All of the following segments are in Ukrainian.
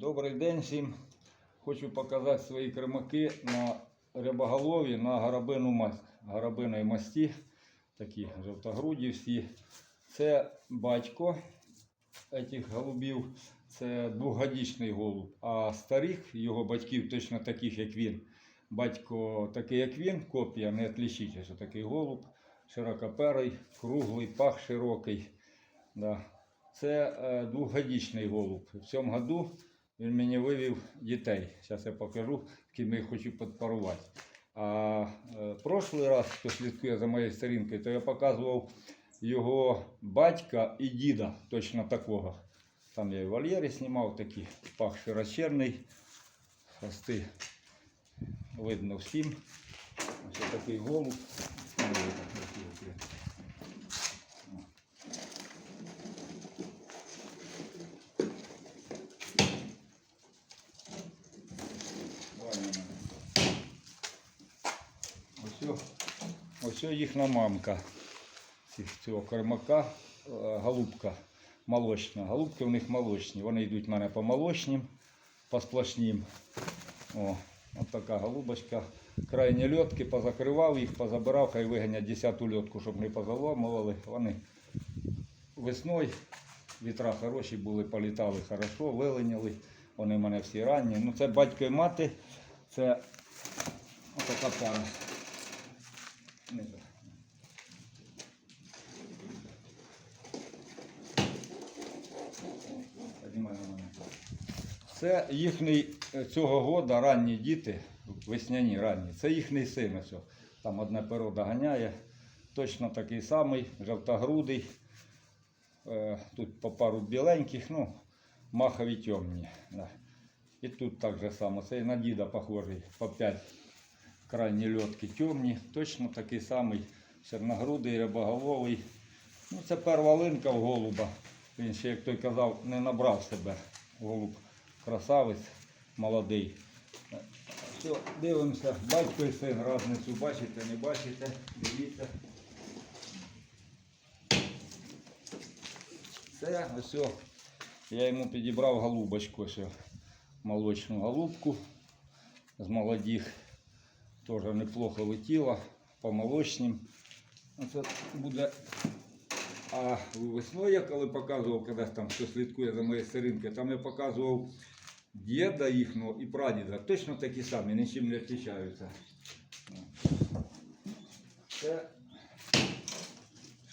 Добрий день всім. Хочу показати свої кремаки на рябоголові на горобину масть. Горобиної масті. Такі жовтогруді всі. Це батько цих голубів. Це двохгодічний голуб. А старих його батьків, точно таких, як він. Батько такий, як він, копія, не відлічить, що такий голуб. Широкоперий, круглий, пах широкий. Да. Це е, двохгодічний голуб. В цьому году він мені вивів дітей. Зараз я покажу, ким я хочу підпарувати. А е, прошлий раз, хто слідкує за моєю сторінкою, то я показував його батька і діда, точно такого. Там я і в вольєрі знімав такі, пах широченний, хвости видно всім. Ось такий голуб. Ну, ось такий, ось. Ось, ось їхня мамка цього кормака, е, голубка молочна. Голубки у них молочні. Вони йдуть в мене по молочнім, по сплошнім. О, от така голубочка. Крайні льотки позакривав їх, позабирав, хай виганять 10 льотку, щоб не позаломували. Вони весною вітра хороші були, політали хорошо, вилиняли. Вони в мене всі ранні. Ну це батько і мати, це отака пара. Мене. Це їхній е, цього года ранні діти, весняні ранні. Це їхній син. Ось. Там одне перо доганяє. Точно такий самий, жовтогрудий. Е, Тут по пару біленьких, ну, махові темні. І тут так же само. Це і на діда похожий, по 5 крайні льотки темні. Точно такий самий чорногрудий, рябоголовий. Ну, це перва линка в голуба. Він ще, як той казав, не набрав себе. Голуб красавець, молодий. Все, дивимося, батько і син, разницю бачите, не бачите, дивіться. Це ось, я йому підібрав голубочку, ось, молочну голубку з молодих. Теж неплохо летіла по молочним. Оце буде. А весною я коли показував, коли там хто слідкує за моєю сторінкою, там я показував діда їхнього і прадіда. Точно такі самі, нічим не відрізняються. Це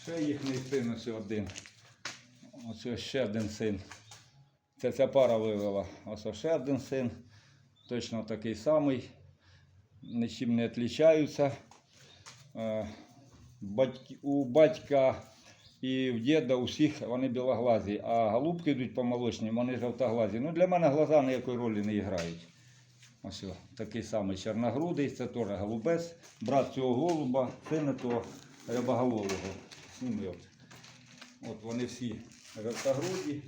ще їхній син ось один. Ось ще один син. Це ця пара вивела. Ось ще один син. Точно такий самий. Нічим не відрізняються. Е, У батька і в діда у всіх вони білоглазі, а голубки йдуть по молочнім, вони жовтоглазі. Ну для мене глаза ніякої ролі не грають. Ось такий самий чорногрудий, це теж голубець, брат цього голуба, син того рябоголового. От. От вони всі жовтогруді,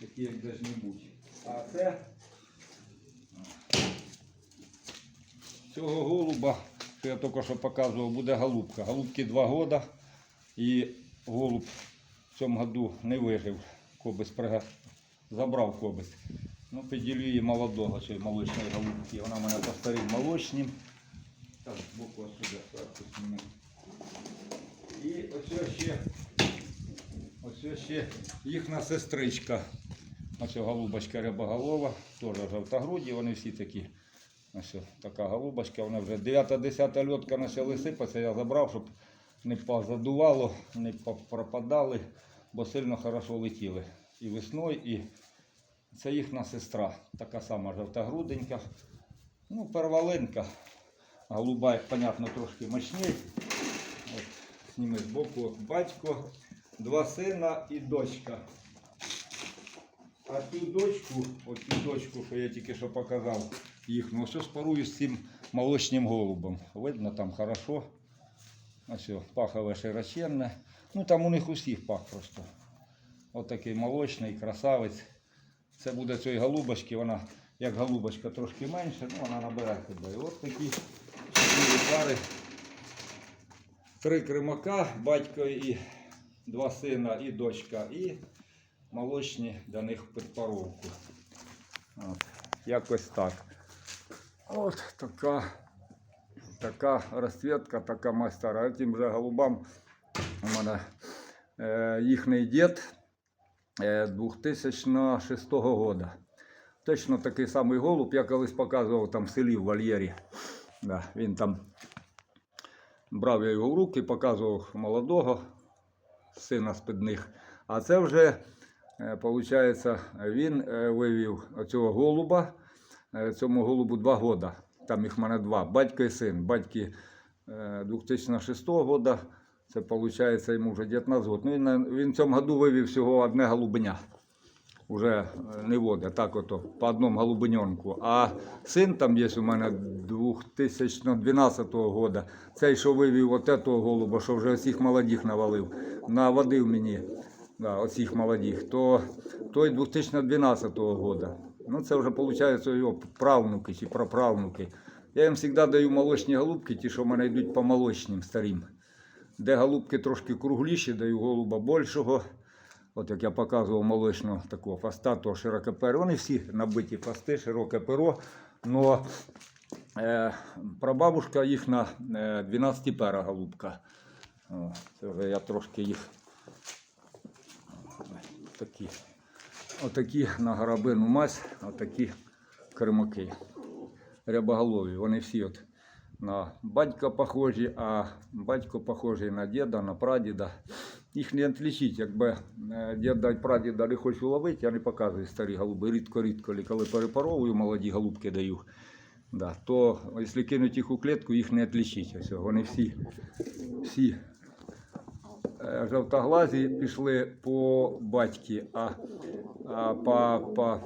такі як должны бути. А це цього голуба, що я тільки що показував, буде голубка. Голубки 2 роки. І голуб в цьому году не вижив. Кобис прига... забрав кобис. Ну, підділю її молодого, цієї молочної голубки. Вона в мене по старим молочним. Так, збоку ось сюди, зверху зніму. І ось ще, ось ще їхня сестричка. Ось голубочка рябоголова, теж жовтогруді, вони всі такі. Ось така голубочка, вона вже 9-10 льотка почали сипатися, я забрав, щоб не позадувало, не пропадали, бо сильно хорошо летіли. І весною, і це їхня сестра, така сама жовтогруденька. Ну, перволинка. Голуба, як понятно, трошки мощній. От, зніми збоку от батько, два сина і дочка. А цю дочку, оцю дочку, що я тільки що показав, їхню, ось спарую з цим молочним голубом. Видно там хорошо. Ось пахове широченне. Ну там у них усіх пах просто. Ось такий молочний, красавець. Це буде цієї голубочки, вона як голубочка трошки менше, ну вона набере себе. І ось такі пари. Три кримака, батько і два сина, і дочка, і молочні до них під паровку. От, якось так. От така, така розцвітка, така майстера. Тим же голубам у мене е, їхній дід е, 2006 року. Точно такий самий голуб, я колись показував там в селі в вольєрі. Да, він там брав я його в руки, показував молодого сина спідних. А це вже, виходить, він е, вивів цього голуба. Е, Цьому голубу два роки. Там їх в мене два. Батько і син. Батьки е, 2006 року. Це виходить йому вже 19 років. Ну, він, він в цьому году вивів всього одне голубеня. Уже е, не водить, так ото, по одному голубеньонку. А син там є у мене 2012 року. Цей, що вивів от этого голуба, що вже всіх молодих навалив, наводив мені да, оцих молодих, то той 2012 року. Ну, це вже виходить його правнуки чи праправнуки. Я їм завжди даю молочні голубки, ті, що в мене йдуть по молочним старим. Де голубки трошки кругліші, даю голуба більшого. От як я показував молочного такого фаста, то широке перо. Вони всі набиті фасти, широке перо. Но е, прабабушка їхня е, 12 пера голубка. О, це вже я трошки їх такі, отакі на горобину мазь, отакі кримаки. Рябоголові. Вони всі от на батька похожі, а батько похожий на діда, на прадіда. Їх не відлічити, якби е, діда і прадіда не хочу ловити, я не показую старі голуби. Рідко-рідко, коли перепаровую, молоді голубки даю. Да, то якщо кинуть їх у клітку, їх не відлічити. Ось, вони всі, всі жовтоглазі пішли по батьки, а, а, по, по,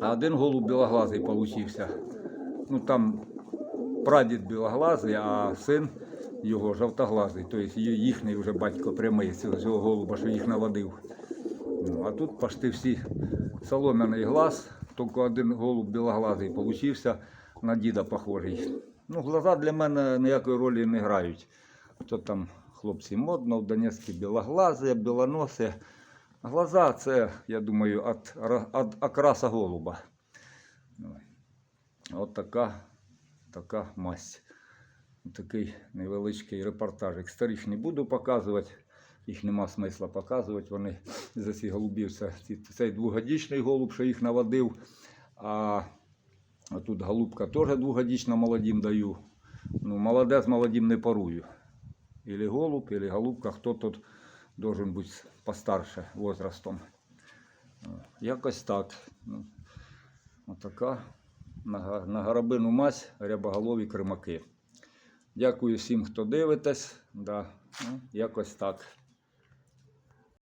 а один голуб білоглазий получився. Ну там прадід білоглазий, а син його жовтоглазий. Тобто їхній вже батько прямий цього голуба, що їх наводив. Ну, а тут почти всі солом'яний глаз, тільки один голуб білоглазий получився, на діда похожий. Ну, глаза для мене ніякої ролі не грають. То там хлопці модно, в Донецьку білоглази, білоноси. Глаза це, я думаю, від, від окраса голуба. От така, така масть. Такий невеличкий репортажик. Старих не буду показувати, їх нема смисла показувати. Вони за ці голубів. Це, цей двогодічний голуб, що їх наводив. А, тут голубка теж двогодічна молодим даю. Ну, молоде з молодим не парую. Или голуб, или голубка, хто тут должен бути постарше возрастом. Якось так. Ну, Отака на, горобину мазь рябоголові кримаки. Дякую всім, хто дивитесь. Да, ну, якось так.